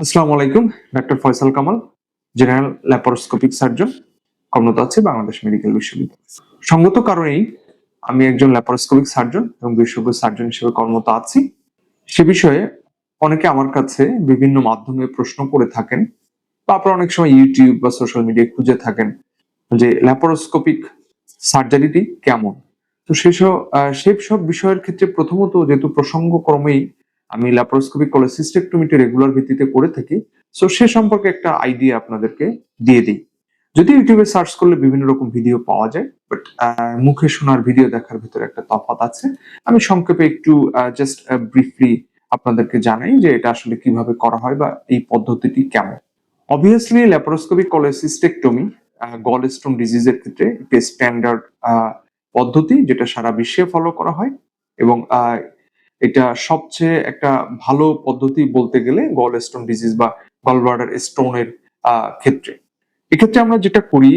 আসসালামু আলাইকুম doctor Faisal Kamal general laparoscopic surgeon কর্মরত আছে বাংলাদেশ মেডিকেল বিশ্ববিদ্যালয়। সঙ্গত কারণেই আমি একজন ল্যাপারোস্কোপিক সার্জন এবং বিশেষজ্ঞ সার্জন হিসেবে কর্মরত আছি। সে বিষয়ে অনেকে আমার কাছে বিভিন্ন মাধ্যমে প্রশ্ন করে থাকেন বা আপনারা অনেক সময় ইউটিউব বা সোশ্যাল মিডিয়ায় খুঁজে থাকেন যে ল্যাপারোস্কোপিক সার্জারিটি কেমন। তো সেসব আহ, সেসব বিষয়ের ক্ষেত্রে প্রথমত যেহেতু প্রসঙ্গক্রমেই আমি ল্যাপারোস্কোপিক কলেসিস্টেকটমিটি রেগুলার ভিত্তিতে করে থাকি। সো সে সম্পর্কে একটা আইডিয়া আপনাদেরকে দিয়ে দিই। যদি ইউটিউবে সার্চ করলে বিভিন্ন রকম ভিডিও পাওয়া যায় বাট মুখে শোনার ভিডিও দেখার ভিতরে একটা তফাৎ আছে। আমি সংক্ষেপে একটু জাস্ট ব্রিফলি আপনাদেরকে জানাই যে এটা আসলে কীভাবে করা হয় বা এই পদ্ধতিটি কেমন। Obviously laparoscopic cholecystectomy gall stone ডিজিজের ক্ষেত্রে একটি স্ট্যান্ডার্ড পদ্ধতি যেটা সারা বিশ্বে ফলো করা হয় এবং এটা সবচেয়ে একটা ভালো পদ্ধতি বলতে গেলে গল স্টোন ডিজিজ বা গল গলব্লাডার স্টোনের ক্ষেত্রে। এক্ষেত্রে আমরা যেটা করি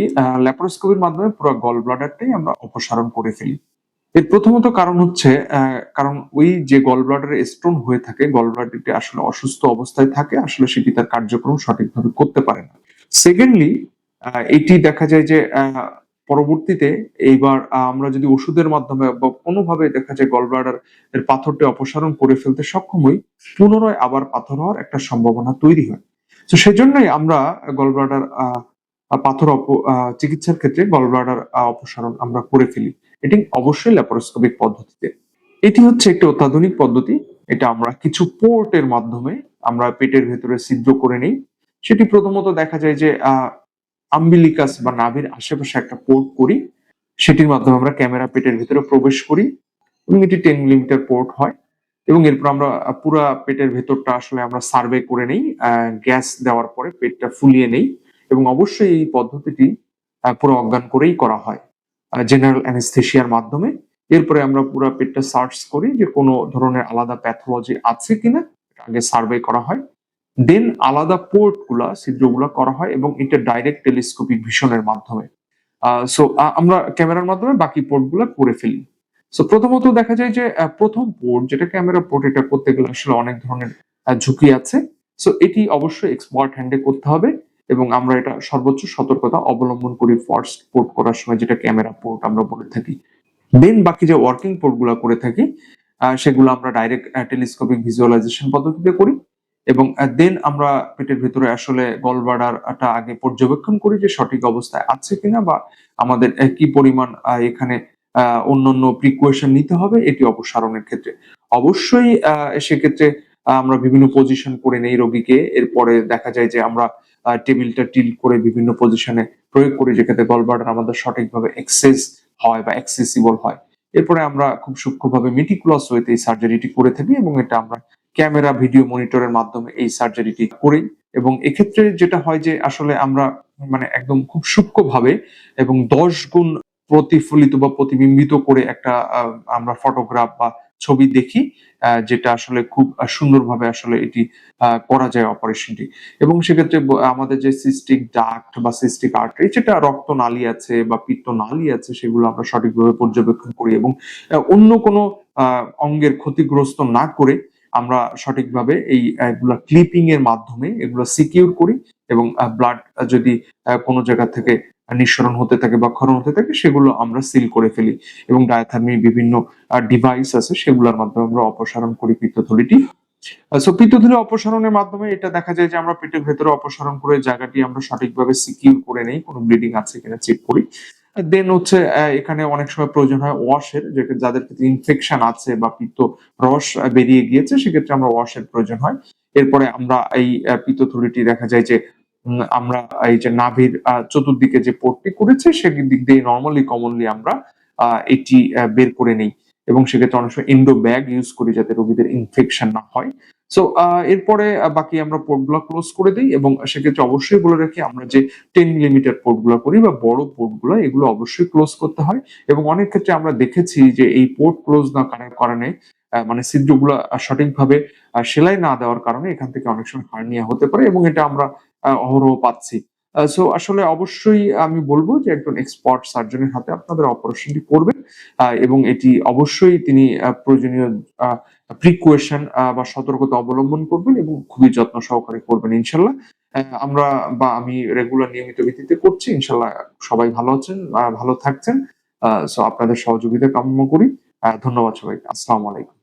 ল্যাপারোস্কোপির মাধ্যমে পুরো গল ব্লাডারটাই আমরা অপসারণ করে ফেলি। এর প্রথমত কারণ হচ্ছে কারণ ওই যে গল ব্লাডারে স্টোন হয়ে থাকে গল ব্লাডারটি আসলে অসুস্থ অবস্থায় থাকে, আসলে সেটি তার কার্যক্রম সঠিকভাবে করতে পারে না। সেকেন্ডলি এটি দেখা যায় যে পরবর্তীতে এইবার আমরা যদি ওষুধের মাধ্যমে বা কোনোভাবে দেখা যায় গল ব্লাডার এর পাথরটি অপসারণ করে ফেলতে সক্ষম হই পুনরায় আবার পাথর হওয়ার একটা সম্ভাবনা তৈরি হয়। তো সেজন্যই আমরা গল পাথর আহ, চিকিৎসার ক্ষেত্রে গল ব্লাডার অপসারণ আমরা করে ফেলি। এটি অবশ্যই ল্যাপারোস্কোপিক পদ্ধতিতে। এটি হচ্ছে একটি অত্যাধুনিক পদ্ধতি। এটা আমরা কিছু পোর্টের মাধ্যমে আমরা পেটের ভেতরে ছিদ্র করে নেই। সেটি প্রথমত দেখা যায় যে আম্বিলিকাস বা নাভির আশেপাশে একটা পোর্ট করি। সেটির মাধ্যমে আমরা ক্যামেরা পেটের ভিতরে প্রবেশ করি এবং এটি টেন মিলিমিটার পোর্ট হয় এবং এরপর আমরা পুরো পেটের ভেতরটা আসলে আমরা সার্ভে করে নেই গ্যাস দেওয়ার পরে পেটটা ফুলিয়ে নেই এবং অবশ্যই এই পদ্ধতিটি পুরো অজ্ঞান করেই করা হয় জেনারেল অ্যানেস্থেশিয়ার মাধ্যমে। এরপরে আমরা পুরো পেটটা সার্চ করি যে কোনো ধরনের আলাদা প্যাথোলজি আছে কিনা আগে সার্ভে করা হয়। দেন আলাদা পোর্টগুলা ছিদ্রগুলা করা হয় এবং এটা ডাইরেক্ট টেলিস্কোপিক ভিশনের মাধ্যমে। সো আমরা ক্যামেরার মাধ্যমে বাকি পোর্টগুলা করে ফেলি। সো প্রথমত দেখা যায় যে প্রথম পোর্ট যেটা ক্যামেরা পোর্ট এটা করতে গেলে আসলে অনেক ধরনের ঝুঁকি আছে। সো এটি অবশ্যই এক্সপার্ট হ্যান্ডে করতে হবে এবং আমরা এটা সর্বোচ্চ সতর্কতা অবলম্বন করি ফার্স্ট পোর্ট করার সময় যেটা ক্যামেরা পোর্ট আমরা বলে থাকি। দেন বাকি যে ওয়ার্কিং পোর্টগুলা করে থাকি সেগুলো আমরা ডাইরেক্ট টেলিস্কোপিক ভিজুয়ালাইজেশন পদ্ধতিতে করি। এবং দেন আমরা পেটের ভিতরে আসলে গলবাডারটা আগে পর্যবেক্ষণ করি যে সঠিক অবস্থায় আছে কিনা বা আমাদের কি পরিমাণ এখানে অন্যান্য প্রিকুয়েশন নিতে হবে, এটি অপসারণের ক্ষেত্রে। অবশ্যই সেক্ষেত্রে আমরা বিভিন্ন পজিশন করে নেই রোগীকে। এরপরে দেখা যায় যে আমরা টেবিলটা টিল করে বিভিন্ন পজিশনে প্রয়োগ করি, যেক্ষেত্রে গলবাডার আমাদের সঠিকভাবে এক্সেস হয় বা এক্সেসিবল হয়। এরপরে আমরা খুব সূক্ষ্মভাবে মিটিকুলাস ওয়েতে এই সার্জারিটি করে থাকি এবং এটা আমরা ক্যামেরা, ভিডিও মনিটরের মাধ্যমে এই সার্জারিটি করি। এবং এক্ষেত্রে যেটা হয় যে আসলে আমরা মানে একদম খুব সূক্ষ্মভাবে এবং দশ গুণ প্রতিফলিত বা প্রতিবিম্বিত করে একটা আমরা ফটোগ্রাফ বা ছবি দেখি যেটা আসলে খুব সুন্দরভাবে আসলে এটি করা যায় অপারেশনটি এবং সেক্ষেত্রে আমাদের যে সিস্টিক ডাক্ট বা সিস্টিক আর্টারি যেটা রক্ত নালী আছে বা পিত্ত নালী আছে, সেগুলো আমরা সঠিকভাবে পর্যবেক্ষণ করি এবং অন্য কোনো অঙ্গের ক্ষতিগ্রস্ত না করে আমরা সঠিকভাবে এই এগুলা ক্লিপিং এর মাধ্যমে এগুলো সিকিউর করি এবং ব্লাড যদি কোনো জায়গা থেকে নিঃসরণ হতে থাকে বা ক্ষরণ হতে থাকে সেগুলো আমরা সিল করে ফেলি এবং ডায়াথার্মি বিভিন্ন ডিভাইস আছে সেগুলোর মাধ্যমে আমরা অপসারণ করি পিত্তথলিটি। সো পিত্তথলি অপসারণের মাধ্যমে এটা দেখা যায় যে আমরা পেটের ভেতরে অপসারণ করে জায়গাটি আমরা সঠিকভাবে সিকিউর করে নেই, কোনো ব্লিডিং আছে কিনা চেক করি। দেন হচ্ছে এখানে অনেক সময় প্রয়োজন হয় ওয়াশের যাদের ক্ষেত্রে ইনফেকশন আছে বা পিত্ত রস বেরিয়ে গিয়েছে, সেক্ষেত্রে আমরা ওয়াশের প্রয়োজন হয়। এরপরে আমরা এই পিত্তথলিটি দেখা যায় যে আমরা এই যে নাভির চতুর্দিকে যে পোর্টটি করেছে সেদিক দিক দিয়ে নর্মালি কমনলি আমরা এটি বের করে নেই। এবং সেক্ষেত্রে অনেক সময় ইন্ডো ব্যাগ ইউজ করি যাতে রোগীদের ইনফেকশন না হয়। সো এরপরে বাকি আমরা পোর্টগুলো ক্লোজ করে দিই এবং সেক্ষেত্রে অবশ্যই বলে রাখি আমরা যে টেন মিলিমিটার পোর্টগুলো করি বা বড় পোর্টগুলো এগুলো অবশ্যই ক্লোজ করতে হয় এবং অনেক ক্ষেত্রে আমরা দেখেছি যে এই পোর্ট ক্লোজ না করার কারণে মানে ছিদ্রগুলো সঠিকভাবে সেলাই না দেওয়ার কারণে এখান থেকে অনেক সময় হার্নিয়া হতে পারে এবং এটা আমরা অহরহ পাচ্ছি। সো আসলে অবশ্যই আমি বলব যে একজন এক্সপার্ট সার্জনের হাতে আপনাদের অপারেশনটি করবেন এবং এটি অবশ্যই তিনি প্রয়োজনীয় প্রিকুয়েশন বা সতর্কতা অবলম্বন করবেন এবং খুবই যত্ন সহকারে করবেন ইনশাল্লাহ। আমরা বা আমি রেগুলার নিয়মিত ভিত্তিতে করছি, ইনশাল্লাহ সবাই ভালো আছেন ভালো থাকছেন। সো আপনাদের সহযোগিতা কামনা করি। ধন্যবাদ সবাইকে। আসসালামু আলাইকুম।